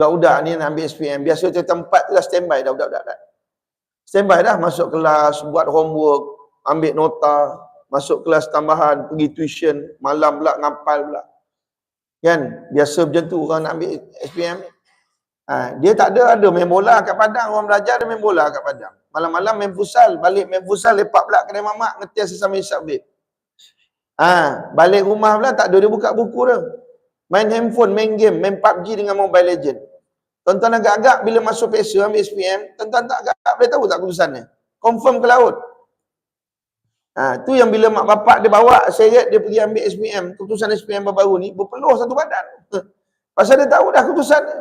Budak-budak ni nak ambil SPM. Biasa tempat tu dah standby dah budak-budak dah. Standby dah masuk kelas, buat homework, ambil nota, masuk kelas tambahan, pergi tuition, malam pula ngapal pula. Kan? Biasa macam tu orang nak ambil SPM ni. Ha, dia tak ada, ada main bola kat Padang. Orang belajar dia main bola kat Padang. Malam-malam main futsal. Balik main futsal, lepak pula kedai mamak, ngetes sesama isap bib. Ha, balik rumah pula tak ada, dia buka buku dia. Main handphone, main game, main PUBG dengan Mobile Legend. Tuan-tuan agak-agak bila masuk PSU ambil SPM, tuan-tuan tak agak boleh tahu tak keputusannya. Confirm ke laut. Ha, tu yang bila mak bapak dia bawa seret dia pergi ambil SPM, keputusan SPM baru ni berpeluh satu badan. Pasal dia tahu dah keputusan dia.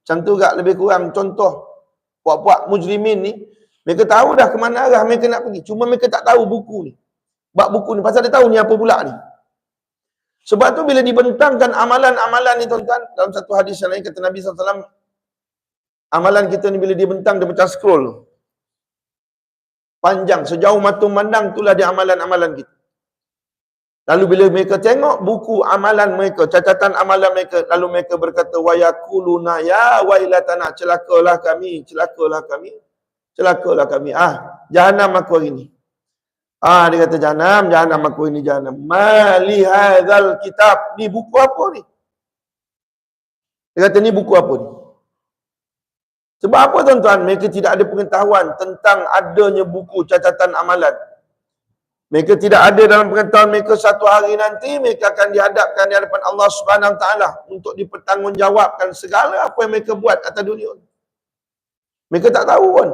Macam tu gak lebih kurang contoh puak-puak mujrimin ni, mereka tahu dah ke mana arah mereka nak pergi. Cuma mereka tak tahu buku ni. Bab buku ni pasal dia tahu ni apa pula ni. Sebab tu bila dibentangkan amalan-amalan ni tuan-tuan, dalam satu hadis yang lain kata Nabi SAW, amalan kita ni bila dibentang dia macam scroll. Panjang, sejauh mata memandang itulah dia amalan-amalan kita. Lalu bila mereka tengok buku amalan mereka, catatan amalan mereka, lalu mereka berkata, Wayakuluna ya wailatana, celakalah kami, celakalah kami, celakalah kami. Ah, jahanam aku hari ni. Ah, dia kata jahanam, jahanam aku ini jahanam. Mali hadzal kitab. Ni buku apa ni? Dia kata ni buku apa ni? Sebab apa tuan-tuan? Mereka tidak ada pengetahuan tentang adanya buku catatan amalan. Mereka tidak ada dalam pengetahuan mereka satu hari nanti mereka akan dihadapkan di hadapan Allah Subhanahu taala untuk dipertanggungjawabkan segala apa yang mereka buat atas dunia. Mereka tak tahu pun.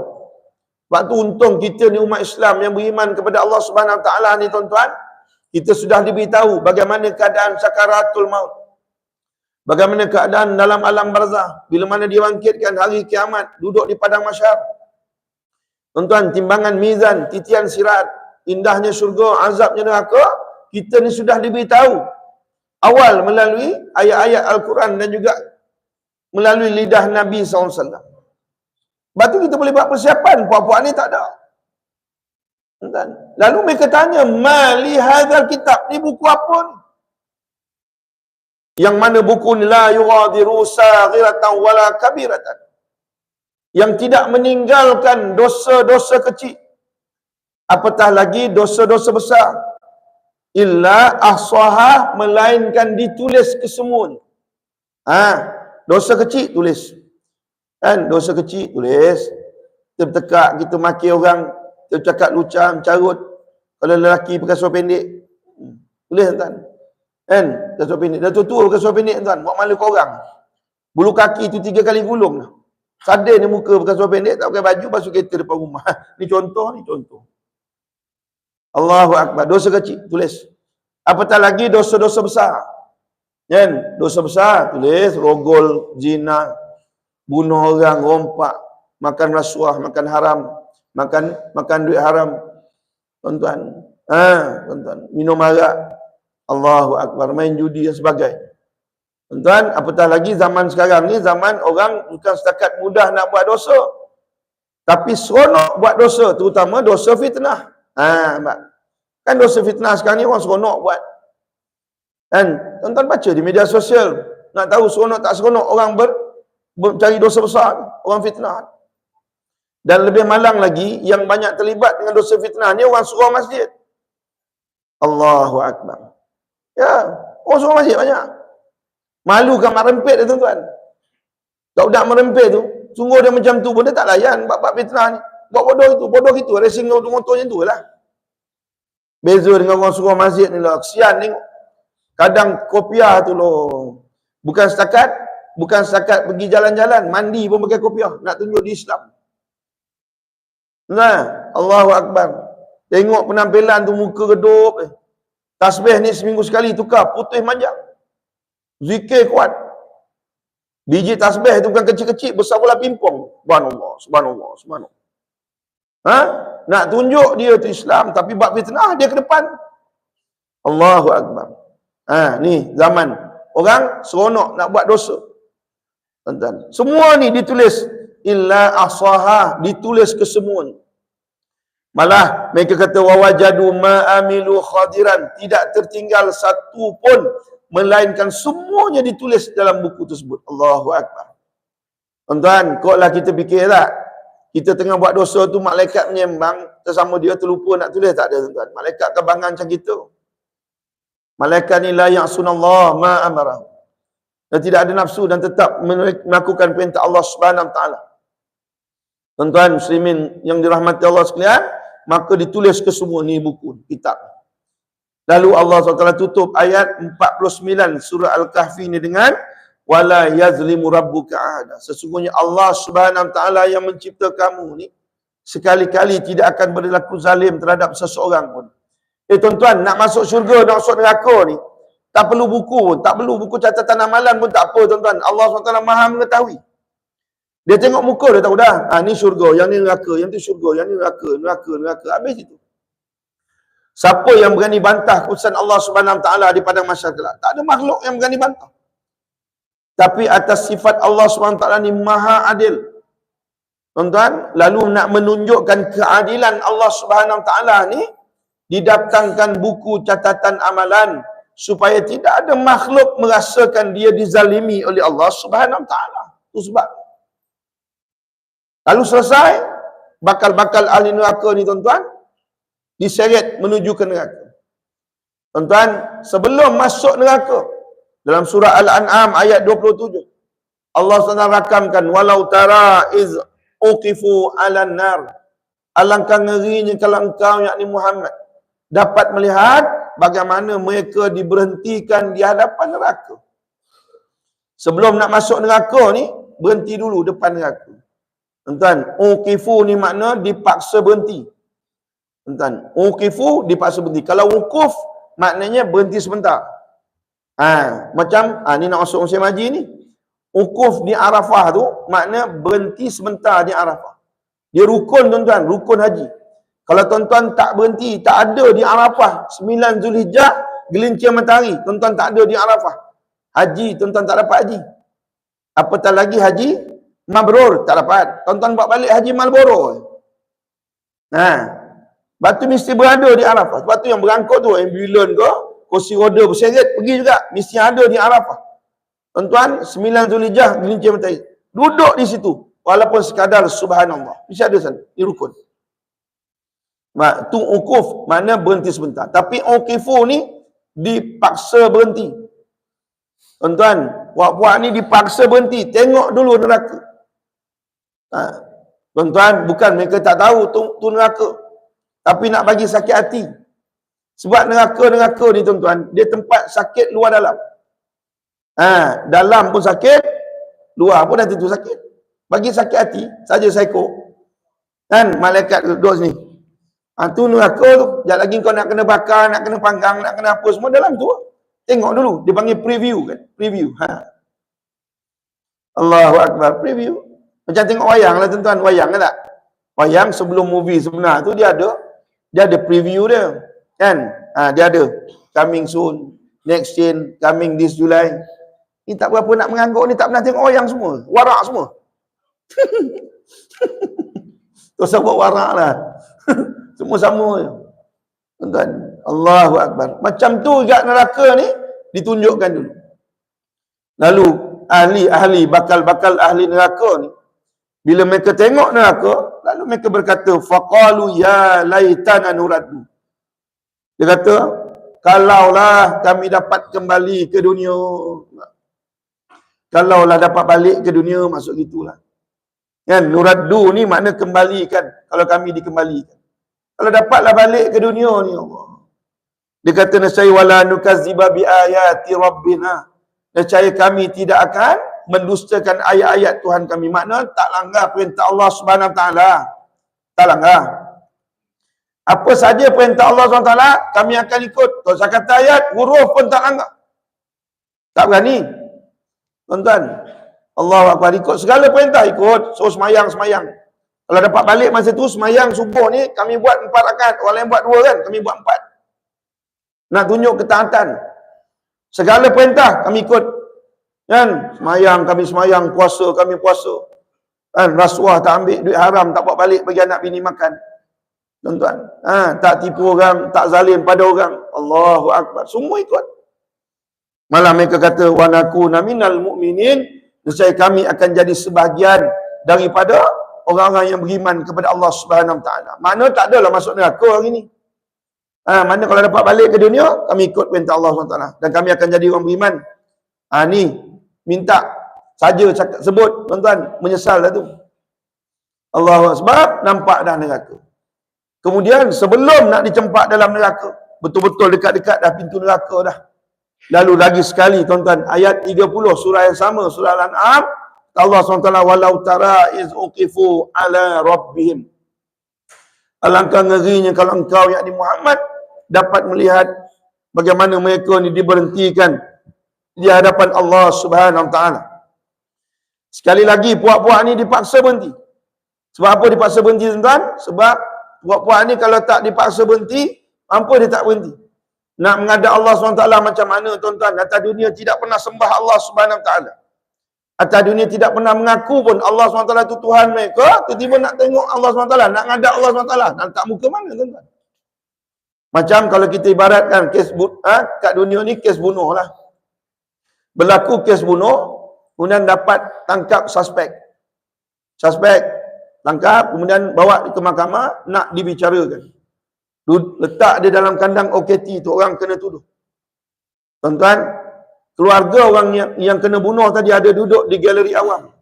Sebab tu untung kita ni umat Islam yang beriman kepada Allah Subhanahu taala ni tuan-tuan, kita sudah diberitahu bagaimana keadaan sakaratul maut. Bagaimana keadaan dalam alam barzah bila mana dia bangkitkan hari kiamat duduk di padang mahsyar. Tuan-tuan, timbangan mizan, titian sirat, indahnya syurga, azabnya neraka, kita ni sudah diberitahu awal melalui ayat-ayat Al-Quran dan juga melalui lidah Nabi SAW. Lepas tu kita boleh buat persiapan, puak-puak ni tak ada. Tuan. Lalu mereka tanya, Mali hadal kitab, ni buku apa ni? Yang mana buku ni la yughadiru saghiratan wala kabiratan. Yang tidak meninggalkan dosa-dosa kecil. Apatah lagi dosa-dosa besar? Illa ahsaha melainkan ditulis kesemuanya. Ha dosa kecil tulis. Kan dosa kecil tulis. Kita bertekak kita maki orang kita cakap lucam carut. Kalau lelaki pakai seluar pendek. Hmm, tulis tuan kan seluar pendek dah tua pakai seluar pendek tuan buat malu kau bulu kaki tu tiga kali gulung sadar ni muka pakai seluar pendek tak pakai baju basuh kereta depan rumah ni contoh ni contoh Allahu Akbar. Dosa kecil, tulis. Apatah lagi dosa-dosa besar. Kan? Dosa besar, tulis. Rogol, zina, bunuh orang, rompak, makan rasuah, makan haram, makan makan duit haram. Tuan-tuan. Ha, tuan-tuan. Minum arak. Allahu Akbar. Main judi dan sebagainya. Tuan-tuan, apatah lagi zaman sekarang ni, zaman orang bukan setakat mudah nak buat dosa. Tapi seronok buat dosa, terutama dosa fitnah. Ha. Kan dosa fitnah sekarang ni orang seronok buat. Kan? Tuan-tuan baca di media sosial. Nak tahu seronok tak seronok orang ber, cari dosa besar. Orang fitnah. Dan lebih malang lagi, yang banyak terlibat dengan dosa fitnah ni orang suruh masjid. Allahu Akbar. Ya, suruh masjid banyak. Malu kan merempit dia tuan-tuan. Tak udah merempit tu, sungguh dia macam tu pun dia tak layan bab-bab fitnah ni. Buat bodoh itu, bodoh itu, racing motor-motornya tu lah. Beza dengan orang suruh masjid ni lah. Kesian ni. Kadang kopiah tu loh. Bukan setakat, bukan setakat pergi jalan-jalan, mandi pun pakai kopiah. Nak tunjuk di Islam. Nah, Allahu Akbar. Tengok penampilan tu muka redup. Eh. Tasbih ni seminggu sekali tukar, putih manjang. Zikir kuat. Biji tasbih tu bukan kecil-kecil, besar bola pimpong. Subhanallah, subhanallah, subhanallah. Ha? Nak tunjuk dia tu Islam tapi bab fitnah dia ke depan. Allahu Akbar. Ha, ni zaman orang seronok nak buat dosa. Tuan-tuan. Semua ni ditulis illa asaha ditulis ke semua ni. Malah mereka kata wawajadu ma'amilu khadiran tidak tertinggal satu pun melainkan semuanya ditulis dalam buku tersebut. Allahu Akbar. Tuan-tuan, koklah kita fikir tak? Kita tengah buat dosa tu malaikat menyembang, tersama dia terlupa nak tulis tak ada tuan-tuan. Malaikat kebangan macam kita. Malaikat ni la ya'sunallah ma amarah. Dan tidak ada nafsu dan tetap melakukan perintah Allah Subhanahu taala. Tuan-tuan muslimin yang dirahmati Allah sekalian, maka ditulis ke semua ni buku, kitab. Lalu Allah SWT tutup ayat 49 surah Al-Kahfi ni dengan wala yazlimu rabbuka ahada. Sesungguhnya Allah Subhanahu taala yang mencipta kamu ni sekali-kali tidak akan berlaku zalim terhadap seseorang pun. Eh tuan-tuan, nak masuk syurga, nak masuk neraka ni, tak perlu buku pun, tak perlu buku catatan amalan pun tak apa tuan-tuan. Allah SWT maha mengetahui. Dia tengok muka dia tahu dah. Ha, ni syurga, yang ni neraka, yang tu syurga, yang ni neraka, neraka, neraka. Habis itu. Siapa yang berani bantah keputusan Allah Subhanahu taala di padang mahsyar kelak? Tak ada makhluk yang berani bantah. Tapi atas sifat Allah Subhanahu taala ni maha adil. Tuan-tuan, lalu nak menunjukkan keadilan Allah Subhanahu taala ni didatangkan buku catatan amalan supaya tidak ada makhluk merasakan dia dizalimi oleh Allah Subhanahu taala. Itu sebab. Lalu selesai bakal-bakal ahli neraka ni tuan-tuan diseret menuju ke neraka. Tuan-tuan, sebelum masuk neraka dalam surah Al-An'am ayat 27 Allah SWT rakamkan walau tara iz uqifu 'alan nar. Alangkah ngerinya kalau engkau yakni Muhammad dapat melihat bagaimana mereka diberhentikan di hadapan neraka. Sebelum nak masuk neraka ni, berhenti dulu depan neraka. Tuan-tuan, uqifu ni makna dipaksa berhenti. Tuan-tuan, uqifu dipaksa berhenti. Kalau wukuf, maknanya berhenti sebentar. Ha, macam, ha, ni nak masuk musim haji ni. Wukuf di Arafah tu, makna berhenti sebentar di Arafah. Dia rukun tuan-tuan, rukun haji. Kalau tuan-tuan tak berhenti, tak ada di Arafah, 9 Zulhijjah, gelincir matahari, tuan-tuan tak ada di Arafah. Haji, tuan-tuan tak dapat haji. Apatah lagi haji, mabrur, tak dapat. Tuan-tuan buat balik haji Malboro. Nah, batu mesti berada di Arafah. Sebab tu yang berangkut tu, ambulans ke, kursi roda berseret, pergi juga. Mesti ada di Arafah. Tuan-tuan, 9 Zulhijjah, gelincir matahari. Duduk di situ. Walaupun sekadar subhanallah. Mesti ada sana. Di rukun. Mak tu ukuf mana berhenti sebentar. Tapi ukifu ni dipaksa berhenti. Tuan-tuan, buat-buat ni dipaksa berhenti. Tengok dulu neraka. Ha. Tuan-tuan, bukan mereka tak tahu tu, tu neraka. Tapi nak bagi sakit hati. Sebab neraka-neraka ni tuan-tuan, dia tempat sakit luar dalam. Ha, dalam pun sakit, luar pun nanti tu sakit. Bagi sakit hati, saja psycho. Kan, malaikat duduk sini. Ha, tu neraka tu. Sekejap lagi kau nak kena bakar, nak kena panggang, nak kena apa semua dalam tu. Tengok dulu. Dia panggil preview kan. Preview. Ha. Allahu Akbar. Preview. Macam tengok wayang lah tuan-tuan. Wayang kan tak? Wayang sebelum movie sebenar tu dia ada. Dia ada preview dia. Kan? Ha, dia ada. Coming soon. Next scene. Coming this July. Ni tak berapa nak mengangguk ni. Tak pernah tengok wayang semua. Warak semua. tu sebab warak lah. Semua sama je. Tuan-tuan, Allahu Akbar. Macam tu juga neraka ni ditunjukkan dulu. Lalu ahli-ahli bakal-bakal ahli neraka ni bila mereka tengok neraka, lalu mereka berkata faqalu ya laitana nuraddu. Dia kata, kalaulah kami dapat kembali ke dunia. Kalaulah dapat balik ke dunia, masuk gitulah. Kan, nuraddu ni makna kembalikan. Kalau kami dikembalikan. Kalau dapatlah balik ke dunia ni Allah. Dia kata nasai wala nukaziba bi ayati rabbina. Nescaya kami tidak akan mendustakan ayat-ayat Tuhan kami. Makna tak langgar perintah Allah Subhanahu taala. Tak langgar. Apa saja perintah Allah SWT, kami akan ikut. Tak usah kata ayat, huruf pun tak langgar. Tak berani. Tuan-tuan, Allah Akbar ikut segala perintah ikut. So semayang, semayang. Kalau dapat balik masa tu semayang subuh ni kami buat empat rakaat. Orang lain buat dua kan? Kami buat empat. Nak tunjuk ketaatan. Segala perintah kami ikut. Kan? Semayang kami semayang, puasa kami puasa. Kan? Rasuah tak ambil duit haram, tak bawa balik bagi anak bini makan. Tuan-tuan. Ha, tak tipu orang, tak zalim pada orang. Allahu Akbar. Semua ikut. Malah mereka kata, wa nakuna minal mu'minin Nescaya kami akan jadi sebahagian daripada orang-orang yang beriman kepada Allah Subhanahu taala. Mana tak adalah masuk neraka hari ni. Ha, mana kalau dapat balik ke dunia, kami ikut perintah Allah SWT. Dan kami akan jadi orang beriman. Ha, ni, minta saja cakap, sebut, tuan-tuan, menyesal dah tu. Allah sebab nampak dah neraka. Kemudian sebelum nak dicempak dalam neraka, betul-betul dekat-dekat dah pintu neraka dah. Lalu lagi sekali tuan-tuan, ayat 30 surah yang sama, surah Al-An'am, Allah SWT, walau tara iz uqifu ala rabbihim. Alangkah ngerinya kalau engkau, yakni Muhammad, dapat melihat bagaimana mereka ni diberhentikan di hadapan Allah Subhanahu Wa Taala. Sekali lagi puak-puak ni dipaksa berhenti. Sebab apa dipaksa berhenti tuan? Sebab puak-puak ni kalau tak dipaksa berhenti, mampu dia tak berhenti. Nak mengadap Allah SWT macam mana tuan-tuan? Atas dunia tidak pernah sembah Allah Subhanahu Taala. Atas dunia tidak pernah mengaku pun Allah SWT itu Tuhan mereka. Tiba-tiba nak tengok Allah SWT. Nak mengadap Allah SWT. Nak tak muka mana tuan-tuan? Macam kalau kita ibaratkan kes ha, kat dunia ni kes bunuh lah. Berlaku kes bunuh, kemudian dapat tangkap suspek. Suspek tangkap, kemudian bawa ke mahkamah, nak dibicarakan. Letak dia dalam kandang OKT tu, orang kena tuduh. Tuan-tuan, keluarga orang yang, yang kena bunuh tadi ada duduk di galeri awam.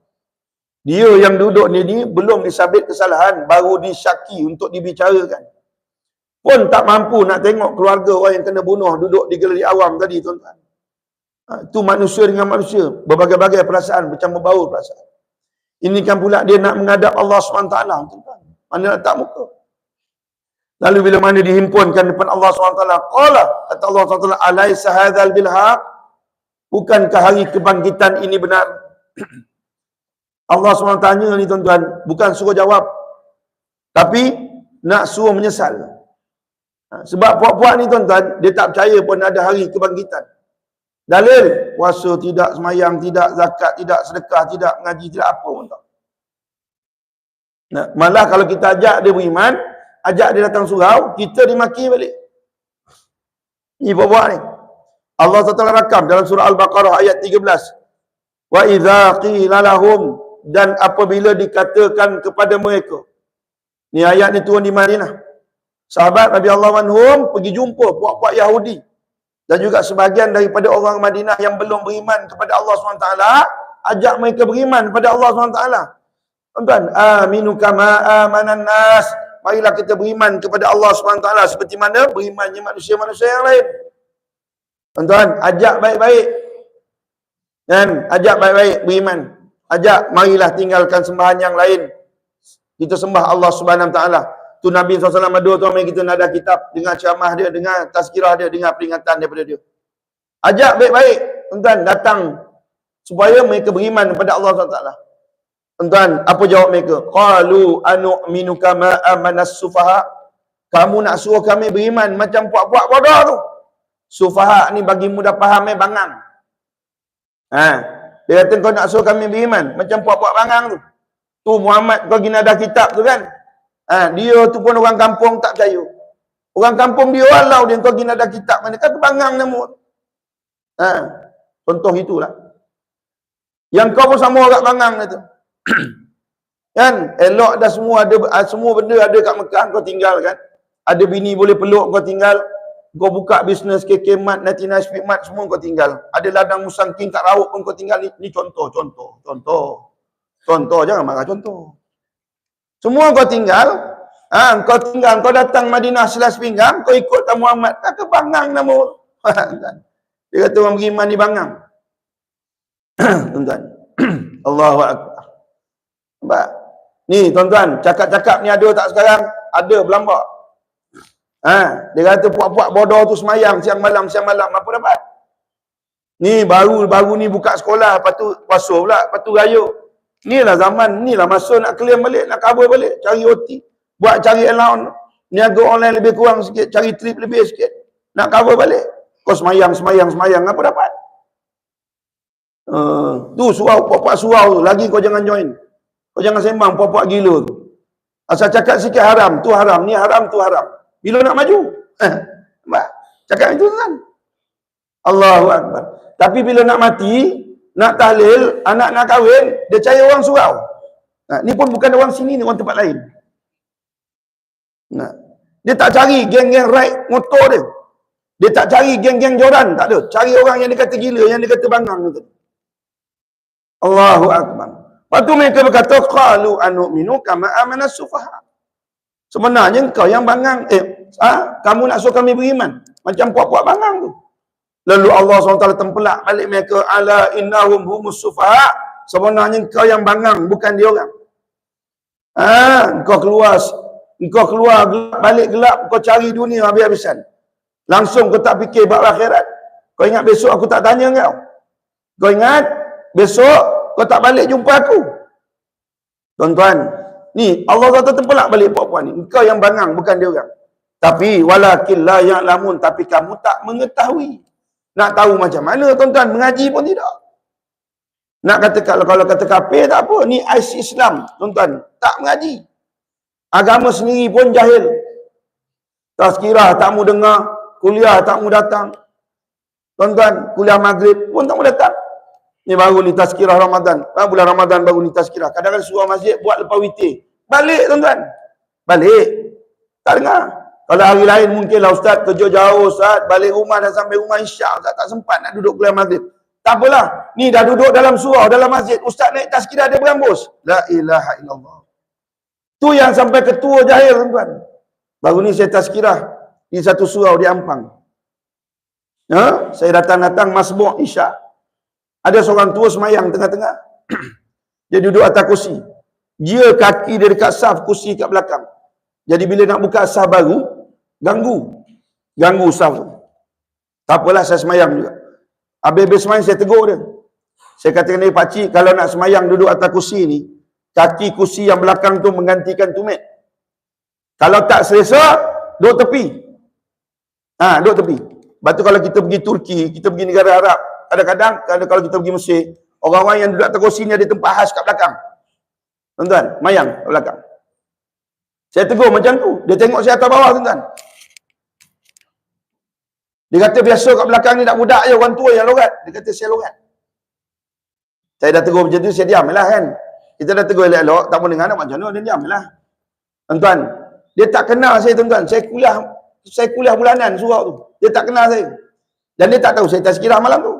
Dia yang duduk ni, ni belum disabit kesalahan, baru disyaki untuk dibicarakan pun tak mampu nak tengok keluarga orang yang kena bunuh duduk di galeri awam tadi tuan-tuan. Ha, itu manusia dengan manusia. Berbagai-bagai perasaan, macam berbau perasaan. Ini kan pula dia nak menghadap Allah SWT. Mana nak tak muka. Lalu bila mana dihimpunkan depan Allah SWT. Qala, kata Allah SWT, Alaysa hadhal bilhaq. Bukankah hari kebangkitan ini benar? Allah SWT tanya ni tuan-tuan. Bukan suruh jawab. Tapi, nak suruh menyesal. Ha, sebab puak-puak ni tuan-tuan, dia tak percaya pun ada hari kebangkitan. Dalil, puasa tidak, semayang tidak, zakat tidak, sedekah tidak, mengaji tidak, apa pun tak. Nah, malah kalau kita ajak dia beriman, ajak dia datang surau, kita dimaki balik. Ini puak-puak ni. Allah SWT rakam dalam surah Al-Baqarah ayat 13. Wa idha qila lahum dan apabila dikatakan kepada mereka. Ni ayat ni turun di Madinah. Sahabat Nabi Allah Manhum pergi jumpa puak-puak Yahudi dan juga sebahagian daripada orang Madinah yang belum beriman kepada Allah SWT ajak mereka beriman kepada Allah SWT tuan-tuan aminu kama amanan nas. Marilah kita beriman kepada Allah SWT seperti mana berimannya manusia-manusia yang lain. Tuan-tuan ajak baik-baik. Dan ajak baik-baik beriman. Ajak marilah tinggalkan sembahan yang lain. Kita sembah Allah Subhanahu Wa Taala Tu Nabi SAW ada tu mari kita nada kitab dengan ceramah dia, dengan tazkirah dia, dengan peringatan daripada dia. Ajak baik-baik tuan datang supaya mereka beriman kepada Allah SWT. Tuan, apa jawab mereka? Qalu anu'minu kama amanas sufaha. Kamu nak suruh kami beriman macam puak-puak bodoh tu. Sufaha ni bagi mudah faham eh bangang. Ha. Dia kata kau nak suruh kami beriman macam puak-puak bangang tu. Tu Muhammad kau gina ada kitab tu kan? Ha, dia tu pun orang kampung tak percaya. Orang kampung dia walau dia kau gina ada kitab mana kata bangang nama. Ha, contoh itulah. Yang kau pun sama orang bangang itu. kan? Elok dah semua ada ah, semua benda ada kat Mekah kau tinggal kan. Ada bini boleh peluk kau tinggal. Kau buka bisnes KK Mat, Natina Speed Mat semua kau tinggal. Ada ladang musang king kat rauk pun kau tinggal. Ni, ni contoh, contoh, contoh. Contoh, jangan marah contoh. Semua kau tinggal, ha, kau tinggal, kau datang Madinah selas pinggang, kau ikutkan Muhammad, tak ke bangang nama. Dia kata orang beriman di bangang. tuan-tuan. Allahu Akbar. Nampak? Ni tuan-tuan, cakap-cakap ni ada tak sekarang? Ada berlambak. Ha, dia kata puak-puak bodoh tu semayang siang malam siang malam apa dapat? Ni baru baru ni buka sekolah, lepas tu puasa pula, lepas tu raya. Inilah zaman, inilah masa nak claim balik, nak cover balik, cari OT. Buat cari allowance, niaga online lebih kurang sikit, cari trip lebih sikit. Nak cover balik. Kau semayang, semayang, semayang, apa dapat? Uh, tu surau, puak-puak surau tu, lagi kau jangan join. Kau jangan sembang puak-puak gila tu. Asal cakap sikit haram, tu haram, ni haram, tu haram. Bila nak maju? Eh, cakap itu kan? Allahu Akbar. Tapi bila nak mati, nak tahlil, anak nak kahwin, dia cari orang surau. Nah, ni pun bukan orang sini ni, orang tempat lain. Nah, dia tak cari geng-geng ride motor dia. Dia tak cari geng-geng joran, tak ada. Cari orang yang dia kata gila, yang dia kata bangang tu. Allahu Akbar. Lepas tu mereka berkata, Qalu anu'minu kama amana sufaha. Sebenarnya kau yang bangang, eh, ha? kamu nak suruh kami beriman. Macam puak-puak bangang tu. Lalu Allah SWT tempelak balik mereka, Ala innahum humus sufaha. Sebenarnya kau yang bangang, bukan dia orang. Ha, kau keluar, kau keluar gelap, balik gelap, kau cari dunia habis-habisan. Langsung kau tak fikir bab akhirat. Kau ingat besok aku tak tanya kau? Kau ingat besok kau tak balik jumpa aku? Tuan-tuan, ni Allah kata tempelak balik puan-puan ni. Kau yang bangang, bukan dia orang. Tapi walakin la ya'lamun, tapi kamu tak mengetahui. Nak tahu macam mana tuan-tuan, mengaji pun tidak. Nak kata kalau kalau kata kafir tak apa, ni ais Islam, tuan-tuan, tak mengaji. Agama sendiri pun jahil. Tazkirah tak mau dengar, kuliah tak mau datang. Tuan-tuan, kuliah maghrib pun tak mau datang. Ni baru ni tazkirah Ramadan. Ha, bulan Ramadan baru ni tazkirah. Kadang-kadang suruh masjid buat lepas witir. Balik tuan-tuan. Balik. Tak dengar. Kalau hari lain mungkinlah ustaz kerja jauh ustaz. Balik rumah dah sampai rumah isyak. Ustaz tak sempat nak duduk kuliah maghrib. Tak apalah. Ni dah duduk dalam surau, dalam masjid. Ustaz naik tazkirah dia berambus. La ilaha illallah. Tu yang sampai ketua jahil tuan-tuan. Baru ni saya tazkirah di satu surau di Ampang. Ha? Saya datang-datang masbuk isyak. Ada seorang tua semayang tengah-tengah. dia duduk atas kursi. Dia kaki dia dekat saf, kursi kat belakang. Jadi bila nak buka saf baru, ganggu. Ganggu saf. Tak apalah saya semayang juga. Habis-habis semayang saya tegur dia. Saya katakan dia, pakcik kalau nak semayang duduk atas kursi ni, kaki kursi yang belakang tu menggantikan tumit. Kalau tak selesa, duduk tepi. Ha, duduk tepi. Lepas tu kalau kita pergi Turki, kita pergi negara Arab, kadang-kadang kalau kita pergi Mesir, orang-orang yang duduk atas kursi ni ada tempat khas kat belakang. Tuan-tuan, mayang kat belakang. Saya tegur macam tu. Dia tengok saya atas bawah, tuan-tuan. Dia kata biasa kat belakang ni nak budak je orang tua yang lorat. Dia kata saya lorat. Saya dah tegur macam tu, saya diam lah kan. Kita dah tegur elok-elok, tak mau dengar nak macam mana, dia diam lah. Tuan-tuan, dia tak kenal saya tuan-tuan. Saya kuliah saya kuliah bulanan surau tu. Dia tak kenal saya. Dan dia tak tahu saya tazkirah malam tu.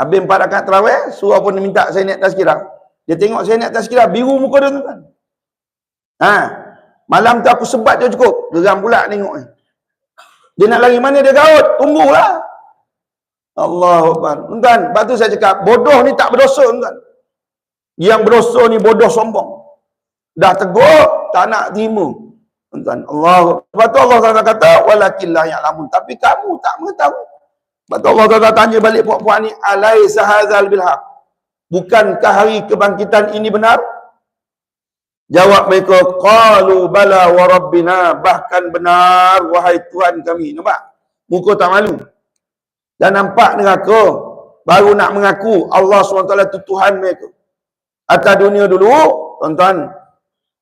Habis empat rakaat terawih, surau pun minta saya naik tazkirah. Dia tengok saya naik tazkirah, biru muka dia tuan-tuan. Ha. Malam tu aku sebat je cukup. Geram pula tengok ni. Dia nak lari mana dia gaut? Tunggulah. Allah Akbar. Tuan, tu saya cakap, bodoh ni tak berdosa tuan. Yang berdosa ni bodoh sombong. Dah tegur, tak nak terima. Tuan, Allah. Lepas tu Allah SWT kata, walakillah ya'lamun. Tapi kamu tak mengetahui. Lepas tu Allah SWT tanya balik puak-puak ni, alaisa hadzal bilhaq. Bukankah hari kebangkitan ini benar? Jawab mereka, qalu bala wa rabbina, bahkan benar wahai Tuhan kami. Nampak? Muka tak malu. Dan nampak neraka, baru nak mengaku Allah SWT itu Tuhan mereka. Atas dunia dulu, tuan-tuan,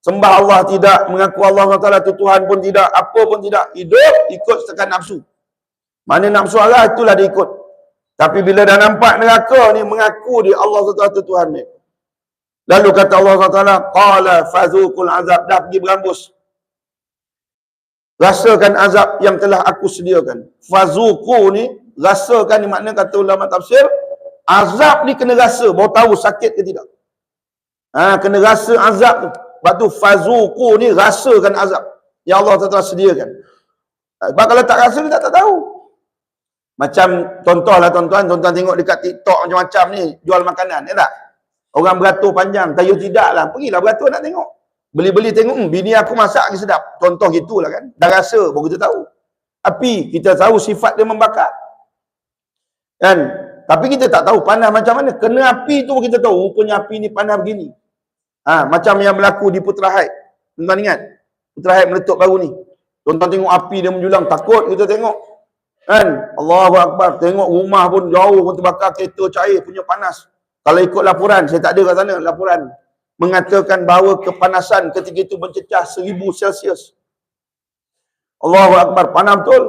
sembah Allah tidak, mengaku Allah SWT itu Tuhan pun tidak, apa pun tidak, hidup ikut setakat nafsu. Mana nafsu Allah, itulah dia ikut. Tapi bila dah nampak neraka ni, mengaku dia Allah SWT itu Tuhan mereka. Lalu kata Allah SWT, Qala fazukul azab. Dah pergi berambus. Rasakan azab yang telah aku sediakan. Fazuku ni, rasakan ni makna kata ulama tafsir, azab ni kena rasa, baru tahu sakit ke tidak. Ha, kena rasa azab tu. Sebab tu fazuku ni rasakan azab. Yang Allah telah sediakan. Sebab kalau tak rasa, kita tak tahu. Macam contohlah tuan-tuan, tuan-tuan tengok dekat TikTok macam-macam ni, jual makanan, ya tak? Orang beratur panjang, tayu tidak lah. Pergilah beratur nak tengok. Beli-beli tengok, hmm, bini aku masak lagi sedap. Contoh gitulah kan. Dah rasa baru kita tahu. Api, kita tahu sifat dia membakar. Kan? Tapi kita tak tahu panas macam mana. Kena api tu kita tahu. Rupanya api ni panas begini. Ha, macam yang berlaku di Putra Haid. Tuan-tuan ingat? Putra Haid meletup baru ni. Tuan-tuan tengok api dia menjulang. Takut kita tengok. Kan? Allahu Akbar. Tengok rumah pun jauh pun terbakar. Kereta cair punya panas. Kalau ikut laporan, saya tak ada kat sana laporan. Mengatakan bahawa kepanasan ketika itu mencecah seribu Celsius. Allahu Akbar. Panas betul.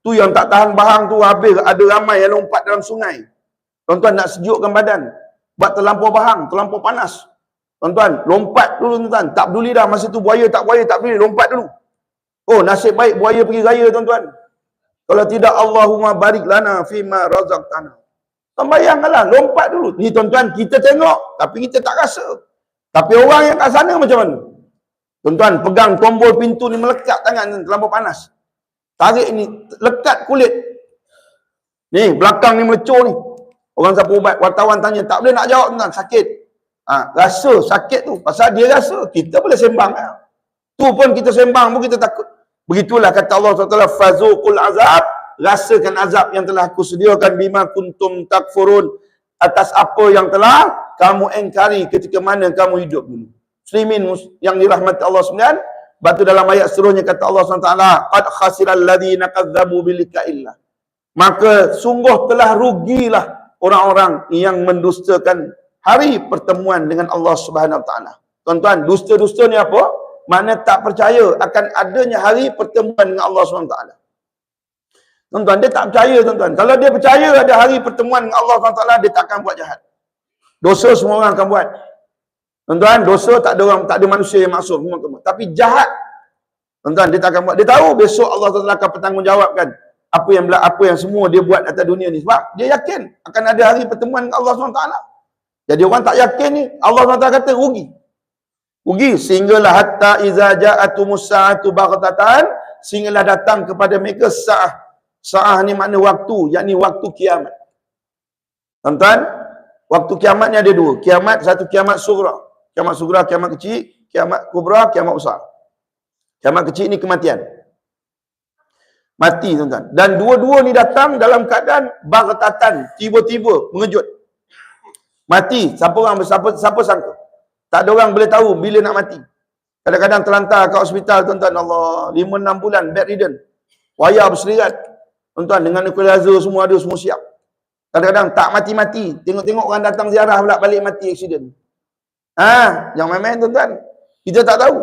Tu yang tak tahan bahang tu habis. Ada ramai yang lompat dalam sungai. Tuan-tuan nak sejukkan badan. Buat terlampau bahang, terlampau panas. Tuan-tuan, lompat dulu tuan-tuan. Tak peduli dah masa tu buaya tak buaya tak peduli, lompat dulu. Oh, nasib baik buaya pergi raya tuan-tuan. Kalau tidak Allahumma barik lana fima razaqtana. Tuan bayangkanlah, lompat dulu. Ni tuan-tuan, kita tengok tapi kita tak rasa. Tapi orang yang kat sana macam mana? Tuan-tuan, pegang tombol pintu ni melekat tangan terlampau panas. Tarik ni, lekat kulit. Ni, belakang ni melecur ni. Orang siapa ubat, wartawan tanya, tak boleh nak jawab tuan-tuan, sakit. Ha, rasa sakit tu. Pasal dia rasa, kita boleh sembang. Ya. Tu pun kita sembang pun kita takut. Begitulah kata Allah SWT, Fazuqul azab. Rasakan azab yang telah aku sediakan bima kuntum takfurun. Atas apa yang telah kamu engkari ketika mana kamu hidup dulu. Muslimin yang dirahmati Allah SWT. Batu dalam ayat seterusnya kata Allah SWT, Qad khasiral ladhina kadzabu bilika. Maka sungguh telah rugilah orang-orang yang mendustakan hari pertemuan dengan Allah Subhanahu taala. Tuan-tuan, dusta-dusta ni apa? Mana tak percaya akan adanya hari pertemuan dengan Allah Subhanahu taala. Tuan-tuan, dia tak percaya tuan-tuan. Kalau dia percaya ada hari pertemuan dengan Allah taala, dia tak akan buat jahat. Dosa semua orang akan buat. Tuan-tuan, dosa tak ada orang, tak ada manusia yang akan Tapi jahat Tuan-tuan, dia tak akan buat. Dia tahu besok Allah Taala akan bertanggungjawabkan apa yang apa yang semua dia buat atas dunia ni sebab dia yakin akan ada hari pertemuan dengan Allah SWT jadi orang tak yakin ni Allah SWT kata rugi rugi sehinggalah hatta iza ja'atumus sa'atu baghtatan sehinggalah datang kepada mereka sa'ah sa'ah ni makna waktu yakni waktu kiamat tuan-tuan waktu kiamat ni ada dua kiamat satu kiamat sugra kiamat sugra kiamat kecil kiamat kubra kiamat besar kiamat kecil ni kematian mati tuan-tuan. Dan dua-dua ni datang dalam keadaan baghtatan, tiba-tiba mengejut. Mati, siapa orang siapa siapa sangka? Tak ada orang boleh tahu bila nak mati. Kadang-kadang terlantar ke hospital tuan-tuan Allah, 5 6 bulan bedridden. Wayar berselirat. Tuan-tuan dengan equalizer semua ada semua siap. Kadang-kadang tak mati-mati, tengok-tengok orang datang ziarah pula balik mati accident. Ha, jangan main-main tuan-tuan. Kita tak tahu.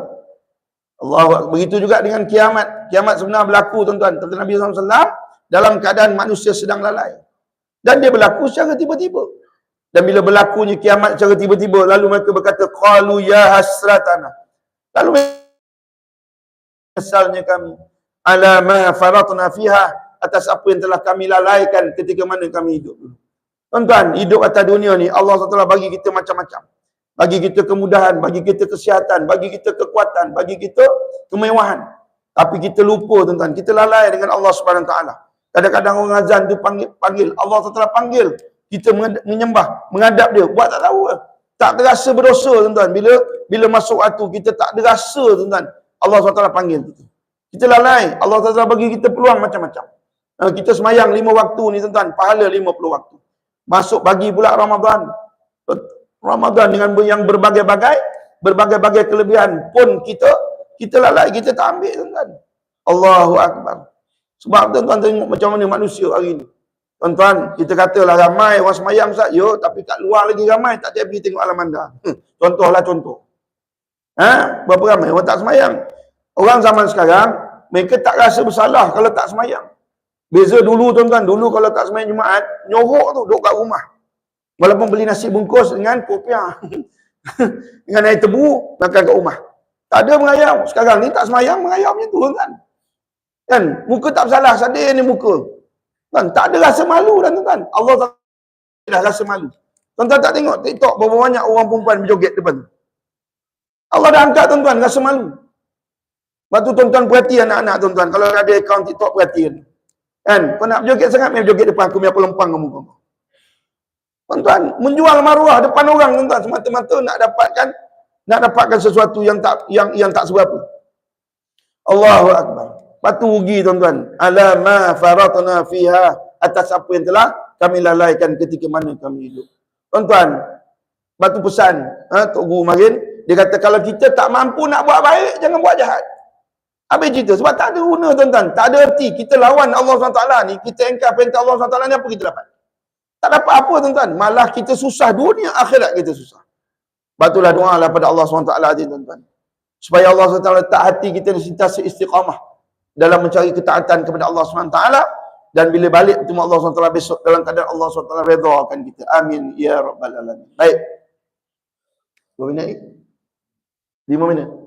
Allah begitu juga dengan kiamat. Kiamat sebenar berlaku tuan-tuan. Kata Nabi SAW dalam keadaan manusia sedang lalai. Dan dia berlaku secara tiba-tiba. Dan bila berlakunya kiamat secara tiba-tiba, lalu mereka berkata, Qalu ya hasratana. Lalu menyesal kami. Ala ma faratna fiha. Atas apa yang telah kami lalaikan ketika mana kami hidup dulu. Tuan-tuan, hidup atas dunia ni, Allah SWT bagi kita macam-macam bagi kita kemudahan, bagi kita kesihatan, bagi kita kekuatan, bagi kita kemewahan. Tapi kita lupa tuan-tuan, kita lalai dengan Allah taala. Kadang-kadang orang azan tu panggil, panggil Allah Taala panggil, kita menyembah, menghadap dia, buat tak tahu. Tak terasa berdosa tuan-tuan. Bila bila masuk waktu kita tak terasa tuan-tuan. Allah SWT panggil. Kita lalai. Allah SWT bagi kita peluang macam-macam. Kita semayang lima waktu ni tuan-tuan. Pahala lima puluh waktu. Masuk pagi pula Ramadan. Ramadan dengan yang berbagai-bagai berbagai-bagai kelebihan pun kita kita lalai kita tak ambil tuan-tuan. Allahu akbar. Sebab tuan-tuan tengok macam mana manusia hari ni. Tuan-tuan, kita katalah ramai orang semayang Ustaz. Yo, tapi kat luar lagi ramai tak tiap pergi tengok alam anda. Hmm, contohlah contoh. Ha? Berapa ramai orang tak semayang? Orang zaman sekarang, mereka tak rasa bersalah kalau tak semayang. Beza dulu tuan-tuan, dulu kalau tak semayang Jumaat, nyorok tu duduk kat rumah. Walaupun beli nasi bungkus dengan kopiah. dengan air tebu, makan kat rumah. Tak ada mengayam. Sekarang ni tak semayang, mengayam macam tu kan. Kan? Muka tak bersalah, sadar ni muka. Kan? Tak ada rasa malu dan tuan Allah tak ada rasa malu. Tuan-tuan tak tengok TikTok berapa banyak orang perempuan berjoget depan Allah dah angkat tuan-tuan rasa malu. Lepas tu tuan-tuan perhati anak-anak tuan-tuan. Kalau ada akaun TikTok perhatian. Kau nak berjoget sangat, main berjoget depan aku, biar pelempang kamu. kamu. Tuan-tuan, menjual maruah depan orang tuan-tuan semata-mata nak dapatkan nak dapatkan sesuatu yang tak yang yang tak seberapa. Allahu akbar. Patu rugi tuan-tuan. Ala ma faratna fiha atas apa yang telah kami lalaikan ketika mana kami hidup. Tuan-tuan, batu pesan ha, Tok Guru Marin, dia kata kalau kita tak mampu nak buat baik, jangan buat jahat. Habis cerita. Sebab tak ada guna tuan-tuan. Tak ada erti. Kita lawan Allah SWT ni. Kita engkar perintah Allah SWT ni. Apa kita dapat? Tak dapat apa tuan-tuan. Malah kita susah dunia akhirat kita susah. Batulah doa lah pada Allah SWT tuan-tuan. Supaya Allah SWT letak hati kita di sentiasa istiqamah. Dalam mencari ketaatan kepada Allah SWT. dan bila balik bertemu Allah SWT besok dalam keadaan Allah SWT redha akan kita. Amin ya rabbal alamin. Baik. Berapa minit lagi? Lima minit.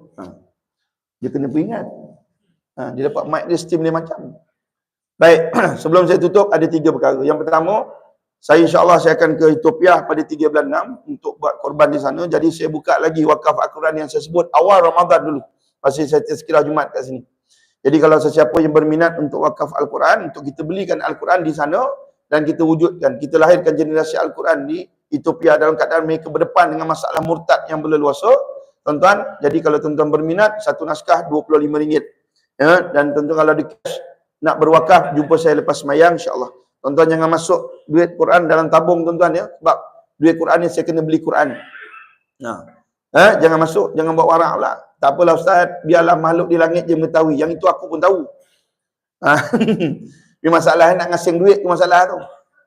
Dia kena peringat. Ha. Dia dapat mic dia steam dia macam. Baik, sebelum saya tutup ada tiga perkara. Yang pertama, saya insyaAllah saya akan ke Ethiopia pada 3 bulan 6 untuk buat korban di sana. Jadi saya buka lagi wakaf Al-Quran yang saya sebut awal Ramadan dulu. Masih saya tezkirah Jumat kat sini. Jadi kalau sesiapa yang berminat untuk wakaf Al-Quran, untuk kita belikan Al-Quran di sana dan kita wujudkan, kita lahirkan generasi Al-Quran di Ethiopia dalam keadaan mereka berdepan dengan masalah murtad yang berleluasa. Tuan-tuan, jadi kalau tuan-tuan berminat, satu naskah RM25. Ya, dan tuan-tuan kalau ada cash, nak berwakaf, jumpa saya lepas semayang insyaAllah. Tuan-tuan jangan masuk duit Quran dalam tabung tuan-tuan ya. Sebab duit Quran ni saya kena beli Quran. Nah. Ha? jangan masuk, jangan bawa warak pula. Tak apalah Ustaz, biarlah makhluk di langit je mengetahui. Yang itu aku pun tahu. Ha? Ini masalah nak ngasing duit tu masalah tu.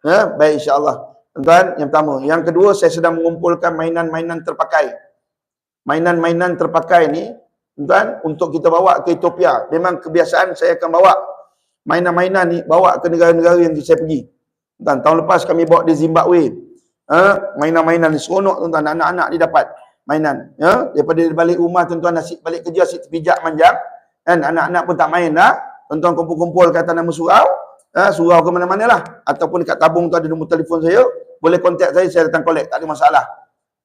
Ha? Baik insyaAllah. Tuan-tuan, yang pertama. Yang kedua, saya sedang mengumpulkan mainan-mainan terpakai. Mainan-mainan terpakai ni, tuan untuk kita bawa ke Ethiopia. Memang kebiasaan saya akan bawa. Mainan-mainan ni bawa ke negara-negara yang saya pergi. Dan tahun lepas kami bawa di Zimbabwe. Ha? mainan-mainan ni seronok tuan-tuan anak-anak ni dapat mainan. Ya daripada balik rumah tuan-tuan nasi balik kerja asyik terpijak manjang. Kan? Anak-anak pun tak main dah tuan-tuan kumpul-kumpul kata nama surau. Ha? surau ke mana-mana lah ataupun dekat tabung tu ada nombor telefon saya. Boleh kontak saya saya datang collect. Tak ada masalah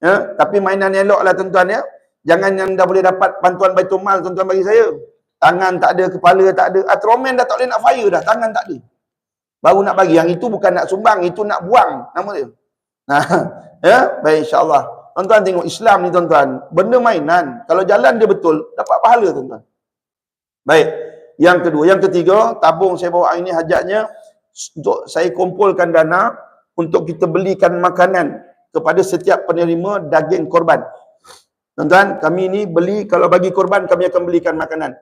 ya tapi mainan elok lah tuan-tuan ya jangan yang dah boleh dapat bantuan Baitul Mal tuan-tuan bagi saya Tangan tak ada, kepala tak ada. Atromen dah tak boleh nak fire dah. Tangan tak ada. Baru nak bagi. Yang itu bukan nak sumbang. Itu nak buang. Nama dia. Nah, ya, baik insyaAllah. Tuan-tuan tengok Islam ni tuan-tuan. Benda mainan. Kalau jalan dia betul, dapat pahala tuan-tuan. Baik. Yang kedua. Yang ketiga, tabung saya bawa ini hajatnya untuk saya kumpulkan dana untuk kita belikan makanan kepada setiap penerima daging korban. Tuan-tuan, kami ni beli, kalau bagi korban, kami akan belikan makanan.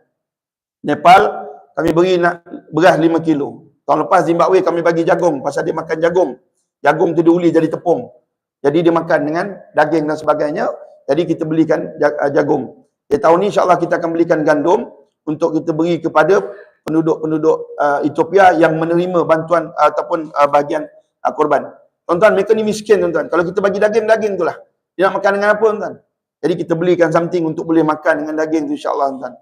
Nepal kami beri nak beras 5 kilo. Tahun lepas Zimbabwe kami bagi jagung pasal dia makan jagung. Jagung tu diuli jadi tepung. Jadi dia makan dengan daging dan sebagainya. Jadi kita belikan uh, jagung. Eh, tahun ni insyaAllah kita akan belikan gandum untuk kita beri kepada penduduk-penduduk uh, Ethiopia yang menerima bantuan uh, ataupun uh, bahagian uh, korban. Tuan-tuan, mereka ni miskin tuan-tuan. Kalau kita bagi daging-daging tu lah. Dia nak makan dengan apa tuan-tuan? Jadi kita belikan something untuk boleh makan dengan daging tu insyaAllah tuan-tuan.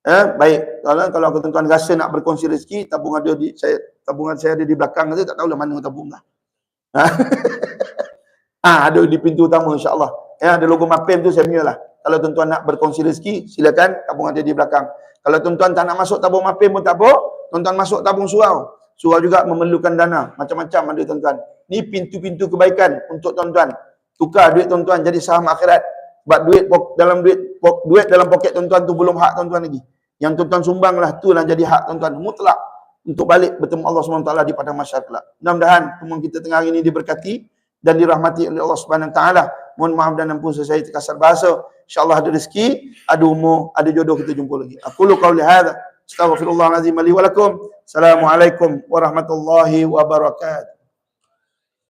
Eh, baik. Kalau kalau tuan-tuan rasa nak berkongsi rezeki, tabung ada di saya tabungan saya ada di belakang tu tak tahulah mana tabung lah. ah, ada di pintu utama insya-Allah. Ya, ada logo Mapem tu saya punya lah. Kalau tuan-tuan nak berkongsi rezeki, silakan tabung ada di belakang. Kalau tuan-tuan tak nak masuk tabung Mapem pun tak apa, tuan-tuan masuk tabung surau. Surau juga memerlukan dana, macam-macam ada tuan-tuan. Ni pintu-pintu kebaikan untuk tuan-tuan. Tukar duit tuan-tuan jadi saham akhirat. Sebab duit dalam duit duit dalam poket tuan-tuan tu belum hak tuan-tuan lagi. Yang tuan-tuan sumbang lah tu lah jadi hak tuan-tuan mutlak untuk balik bertemu Allah SWT di padang masyarakat kelak. Mudah-mudahan pertemuan kita tengah hari ini diberkati dan dirahmati oleh Allah taala. Mohon maaf dan ampun saya terkasar bahasa. Insya-Allah ada rezeki, ada umur, ada jodoh kita jumpa lagi. Aku lu qauli hadza. Astaghfirullahalazim li wa lakum. Assalamualaikum warahmatullahi wabarakatuh.